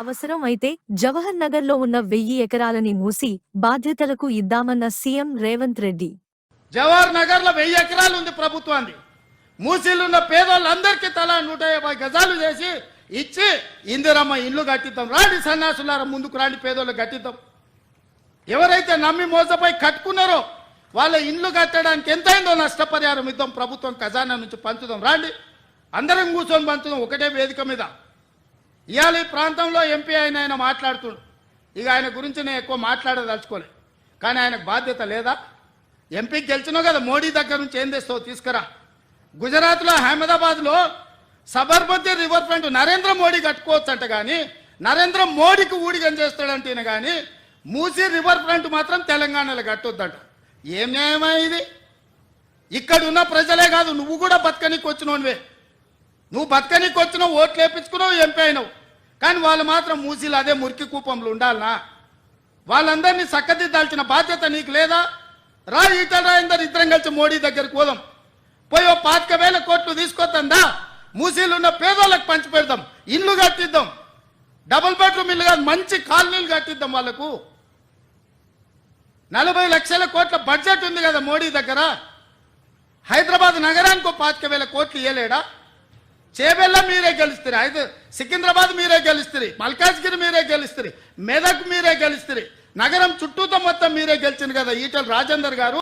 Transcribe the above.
అవసరం అయితే జవహర్ నగర్లో ఉన్న వెయ్యి ఎకరాలని మూసి బాధ్యతలకు ఇద్దామన్న సీఎం రేవంత్ రెడ్డి. జవహర్ నగర్లో వెయ్యి ఎకరాలు ఉంది ప్రభుత్వాన్ని మూసీలున్న పేదోళ్ళందరికీ తలా నూట యాభై గజాలు చేసి ఇచ్చి ఇందిరమ్మ ఇల్లు కట్టిద్దాం. రాండి సన్యాసులారా ముందుకు రాండి పేదోళ్ళు కట్టిద్దాం. ఎవరైతే నమ్మి మోసపోయి కట్టుకున్నారో వాళ్ళ ఇండ్లు కట్టడానికి ఎంతైందో నష్టపరిహారం ఇద్దాం. ప్రభుత్వం ఖజానా నుంచి పంచుదాం. రాండి. అందరం కూర్చొని పంచుదాం ఒకటే వేదిక మీద. ఇవాళ ఈ ప్రాంతంలో ఎంపీ అయిన ఆయన మాట్లాడుతుండు. ఇక ఆయన గురించి నేను ఎక్కువ మాట్లాడదలుచుకోలే. కానీ ఆయనకు బాధ్యత లేదా? ఎంపీకి గెలిచినావు కదా మోడీ దగ్గర నుంచి ఏం తెస్తావు? తీసుకురా. గుజరాత్లో అహ్మదాబాద్లో సబర్మతి రివర్ ఫ్రంట్ నరేంద్ర మోడీ కట్టుకోవచ్చంట కానీ నరేంద్ర మోడీకి ఊడిగం చేస్తాడంటే కానీ మూసీ రివర్ ఫ్రంట్ మాత్రం తెలంగాణలో కట్టొద్దంట. ఏం న్యాయమా ఇది? ఇక్కడ ఉన్న ప్రజలే కాదు నువ్వు కూడా బతకనికి వచ్చినోనివే నువ్వు బతకనీకి వచ్చినావు ఓట్లు వేపించుకున్నావు ఎంపీ అయినావు. కానీ వాళ్ళు మాత్రం మూసీలు అదే మురికి కూపంలో ఉండాలనా? వాళ్ళందరినీ చక్కదిద్దాల్సిన బాధ్యత నీకు లేదా? రా ఈటల రాయందరు ఇద్దరం కలిసి మోడీ దగ్గరికి పోదాం. పోయి ఓ పాతిక వేల కోట్లు తీసుకొద్దా మూసీలు ఉన్న పేదోళ్ళకి పంచి పెడదాం ఇల్లు కట్టిద్దాం. డబుల్ బెడ్రూమ్ ఇల్లు కాదు మంచి కాలనీలు కట్టిద్దాం వాళ్ళకు. నలభై లక్షల కోట్ల బడ్జెట్ ఉంది కదా మోడీ దగ్గర. హైదరాబాద్ నగరానికి ఒక పాతిక వేల కోట్లు ఇవ్వలేడా చేబెల్ల మీరే గెలుస్తారు అయితే సికింద్రాబాద్ మీరే గెలుస్తారు మల్కాజ్గిరి మీరే గెలుస్తారు మెదక్ మీరే గెలుస్తారు నగరం చుట్టూతో మొత్తం మీరే గెలిచింది కదా ఈటల రాజేందర్ గారు.